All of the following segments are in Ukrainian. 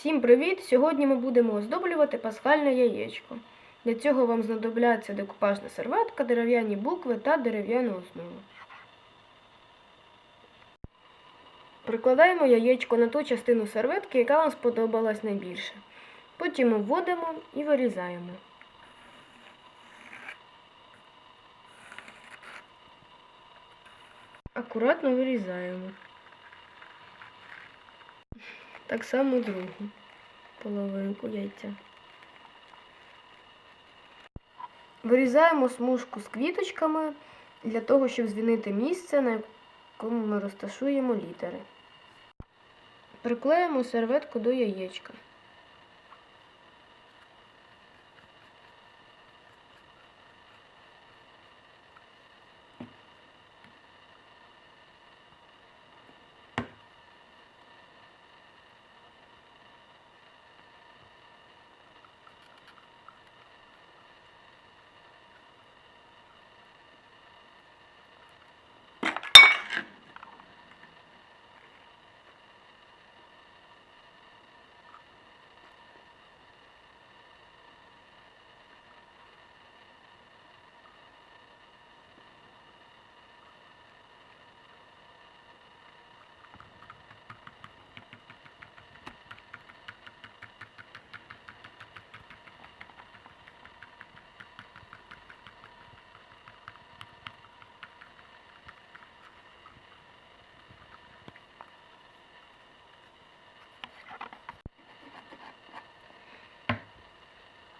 Всім привіт! Сьогодні ми будемо оздоблювати пасхальне яєчко. Для цього вам знадобляться декупажна серветка, дерев'яні букви та дерев'яну основу. Прикладаємо яєчко на ту частину серветки, яка вам сподобалась найбільше. Потім вводимо і вирізаємо. Акуратно вирізаємо. Так само другу половинку яйця. Вирізаємо смужку з квіточками для того, щоб звільнити місце, на якому ми розташуємо літери. Приклеїмо серветку до яєчка.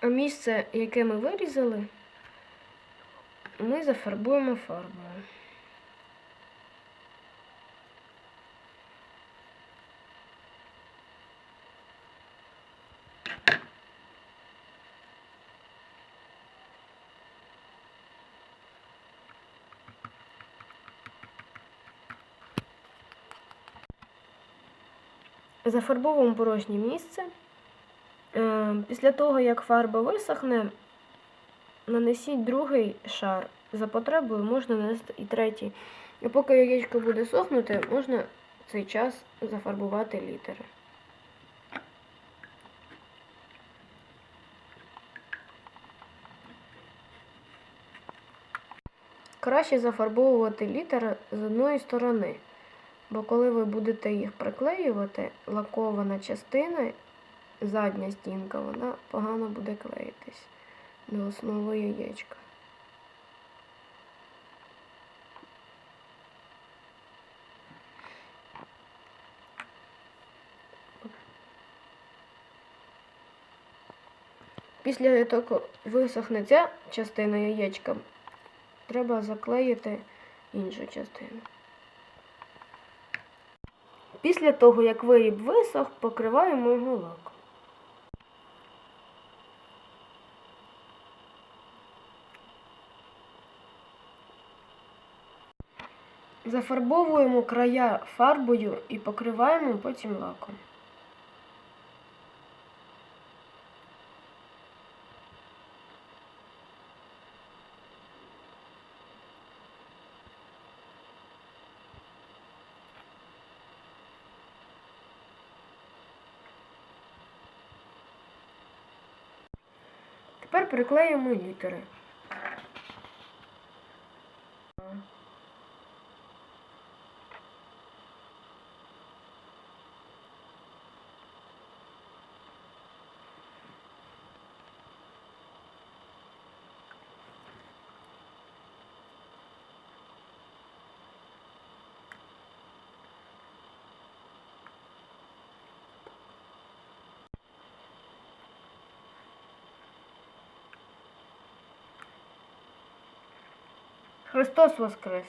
Місце, яке ми вирізали, ми зафарбуємо фарбою. Зафарбовуємо порожнє місце. Е, Після того, як фарба висохне, нанесіть другий шар. За потребою можна нанести і третій. І поки яєчко буде сохнути, можна цей час зафарбувати літери. Краще зафарбовувати літери з одної сторони, бо коли ви будете їх приклеювати, лакована частина задня стінка, вона погано буде клеїтись до основи яєчка. Після того висохне ця частина яєчка, треба заклеїти іншу частину. Після того, як виріб висох, покриваємо його лаком. Зафарбовуємо края фарбою і покриваємо потім лаком. Тепер приклеїмо літери. Христос Воскрес!